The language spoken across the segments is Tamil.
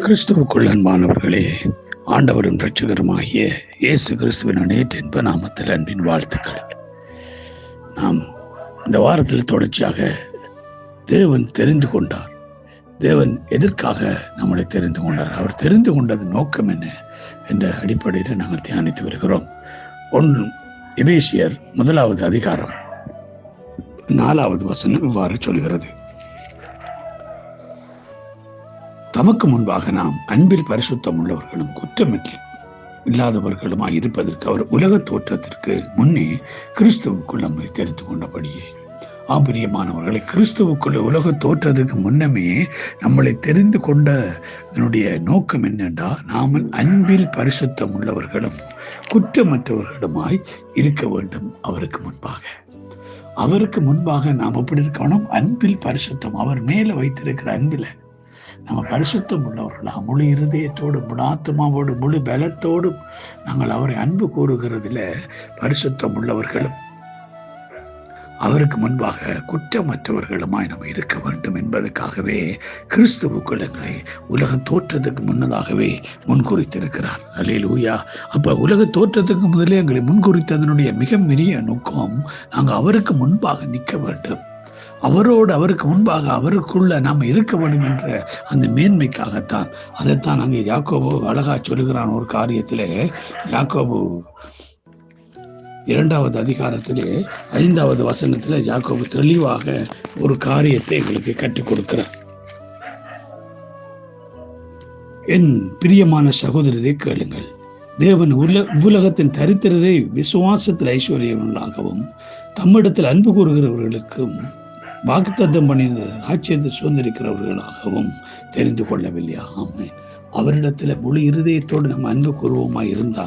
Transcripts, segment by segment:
கிறிஸ்துவுக்குள் அன்பானவர்களே ஆண்டவரும் ரட்சகருமாகிய இயேசு கிறிஸ்துவின் நேற்று என்ப நாமத்தில் அன்பின் வாழ்த்துக்கள். நாம் இந்த வாரத்தில் தொடர்ச்சியாக தேவன் தெரிந்து கொண்டார். தேவன் எதற்காக நம்மளை தெரிந்து கொண்டார்? அவர் தெரிந்து கொண்டது நோக்கம் என்ன என்ற அடிப்படையில் நாங்கள் தியானித்து வருகிறோம். ஒன்று எபேசியர் முதலாவது அதிகாரம் நாலாவது வசனம் இவ்வாறு சொல்கிறது. தமக்கு முன்பாக நாம் அன்பில் பரிசுத்தம் உள்ளவர்களும் குற்றமின்றி இல்லாதவர்களுமாய் இருப்பதற்கு அவர் உலக தோற்றத்திற்கு முன்னே கிறிஸ்துவுக்குள் நம்மை தெரிந்து கொண்டபடியே. ஆபிரியமானவர்களை கிறிஸ்துவுக்குள்ள உலக தோற்றத்துக்கு முன்னமே நம்மளை தெரிந்து கொண்ட இதனுடைய நோக்கம் என்னென்றா நாம் அன்பில் பரிசுத்தம் உள்ளவர்களும் குற்றமற்றவர்களுமாய் இருக்க வேண்டும் அவருக்கு முன்பாக. அவருக்கு முன்பாக நாம் எப்படி இருக்கணும்? அன்பில் பரிசுத்தம். அவர் மேல வைத்திருக்கிற அன்பில் நம்ம பரிசுத்தம் உள்ளவர்களா முழு இருதயத்தோடு முழு ஆத்மாவோடு முழு பலத்தோடு நாங்கள் அவரை அன்பு கூறுகிறதுல பரிசுத்தம் உள்ளவர்களும் அவருக்கு முன்பாக குற்றமற்றவர்களுமாய் நம்ம இருக்க வேண்டும் என்பதற்காகவே கிறிஸ்துவுக்குள் எங்களை உலக தோற்றத்துக்கு முன்னதாகவே முன்குறித்திருக்கிறார். அலே லூயா அப்ப உலக தோற்றத்துக்கு முதலே எங்களை முன்குறித்ததனுடைய மிக பெரிய நோக்கம் நாங்கள் அவருக்கு முன்பாக நிற்க வேண்டும். அவரோடு அவருக்கு முன்பாக அவருக்குள்ள நாம் இருக்க வேண்டும் என்ற அந்த மேன்மைக்காகத்தான். அதைத்தான் அங்கே யாக்கோபு அழகா சொல்லுகிறான் ஒரு காரியத்திலே. யாக்கோபு இரண்டாவது அதிகாரத்திலே ஐந்தாவது வசனத்தில் யாக்கோபு தெளிவாக ஒரு காரியத்தை எங்களுக்கு கற்றுக் கொடுக்கிறார். என் பிரியமான சகோதரரை கேளுங்கள். தேவன் உல உலகத்தின் தரித்திரரை விசுவாசத்தில் ஐஸ்வர்யவர்களாகவும் தம்மிடத்தில் அன்பு கூறுகிறவர்களுக்கும் வாக்குத்தத்தம் பண்ணின ராஜ்யத்தை சுதந்திரிக்கிறவர்களாகவும் தெரிந்து கொள்ளவில்லையா ஆமை அவரிடத்துல முழு இருதயத்தோடு நம்ம அன்பு கூறுவோமா இருந்தா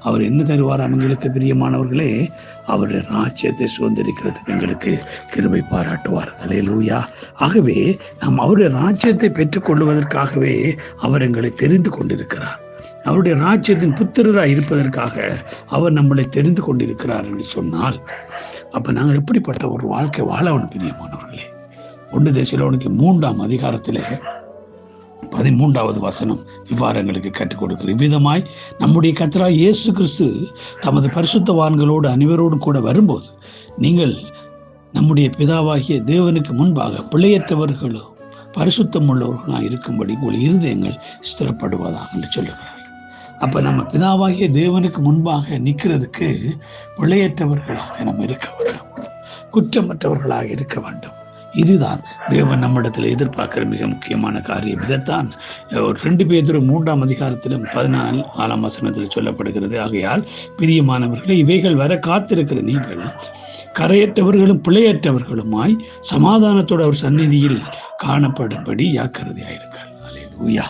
அவர் என்ன தருவார் அவங்களுக்கு பிரியமானவர்களே? அவருடைய ராஜ்யத்தை சுதந்திரிக்கிறதுக்கு எங்களுக்கு கிருபை பாராட்டுவார். அலையலூயா ஆகவே நாம் அவருடைய ராஜ்யத்தை பெற்றுக்கொள்வதற்காகவே அவர் எங்களை தெரிந்து கொண்டிருக்கிறார். அவருடைய ராஜ்யத்தின் புத்திரராக இருப்பதற்காக அவர் நம்மளை தெரிந்து கொண்டிருக்கிறார் என்று சொன்னால் அப்போ நாங்கள் எப்படிப்பட்ட ஒரு வாழ்க்கை வாழவனும் பிரியமானவர்களே ஒன்று தேசியவனுக்கு மூன்றாம் அதிகாரத்திலே பதிமூன்றாவது வசனம் இவ்வாறு எங்களுக்கு கற்றுக் கொடுக்கிற இவ்விதமாய் நம்முடைய கத்தராய் இயேசு கிறிஸ்து தமது பரிசுத்தவான்களோடு அனைவரோடும் கூட வரும்போது நீங்கள் நம்முடைய பிதாவாகிய தேவனுக்கு முன்பாக பிழையற்றவர்களோ பரிசுத்தம் உள்ளவர்களாக இருக்கும்படி உங்கள் இருதயங்கள் ஸ்திரப்படுவதாக என்று சொல்லுகிறார். அப்ப நம்ம பிதாவாகிய தேவனுக்கு முன்பாக நிற்கிறதுக்கு பிழையற்றவர்களாக நம்ம இருக்க வேண்டும். குற்றமற்றவர்களாக இருக்க வேண்டும். இதுதான் தேவன் நம்மிடத்தில் எதிர்பார்க்கிற மிக முக்கியமான காரியம். இதைத்தான் ஒரு ரெண்டு பேர் மூன்றாம் அதிகாரத்திலும் பதினாலு ஆறாம் வசனத்தில் சொல்லப்படுகிறது. ஆகையால் பிரியமானவர்களே இவைகள் வர காத்திருக்கிற நீங்கள் கரையற்றவர்களும் பிழையற்றவர்களுமாய் சமாதானத்தோட ஒரு சந்நிதியில் காணப்படும்படி யாக்கிறதையாயிருக்கள் அலே லூயா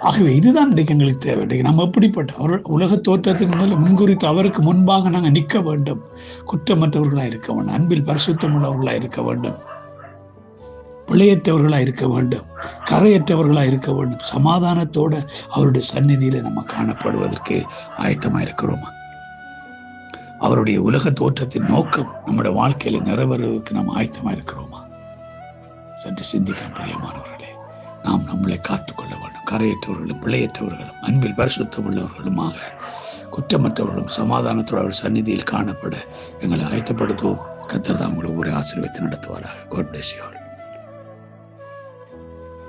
ஆகவே இதுதான் இன்றைக்கு எங்களுக்கு தேவை. இன்றைக்கு நம்ம எப்படிப்பட்ட அவர் உலக தோற்றத்துக்கு முதல்ல முன்குறித்து அவருக்கு முன்பாக நாங்கள் நிற்க வேண்டும். குற்றமற்றவர்களாக இருக்க வேண்டும். அன்பில் பரிசுத்தம் உள்ளவர்களாக இருக்க வேண்டும். பிழையற்றவர்களாக இருக்க வேண்டும். கரையற்றவர்களாக இருக்க வேண்டும். சமாதானத்தோட அவருடைய சந்நிதியில நம்ம காணப்படுவதற்கு ஆயத்தமாக இருக்கிறோமா? அவருடைய உலக தோற்றத்தின் நோக்கம் நம்முடைய வாழ்க்கையில நிறைவேறுவதற்கு நாம் ஆயத்தமாக இருக்கிறோமா? சற்று சிந்திக்க பிரியமானவர்களே நாம் நம்மளை காத்துக்கொள்ள வேண்டும். கரையற்றவர்களும் பிழையற்றவர்களும் அன்பில் பரிசுத்தம் உள்ளவர்களுமாக குற்றமற்றவர்களும் சமாதானத்தோடு அவர் சந்நிதியில் காணப்பட எங்களை ஆயத்தப்படுத்துவோம் கத்தர் தான் உங்களை ஒரு ஆசீர்வத்தை நடத்துவாராக. Code bless you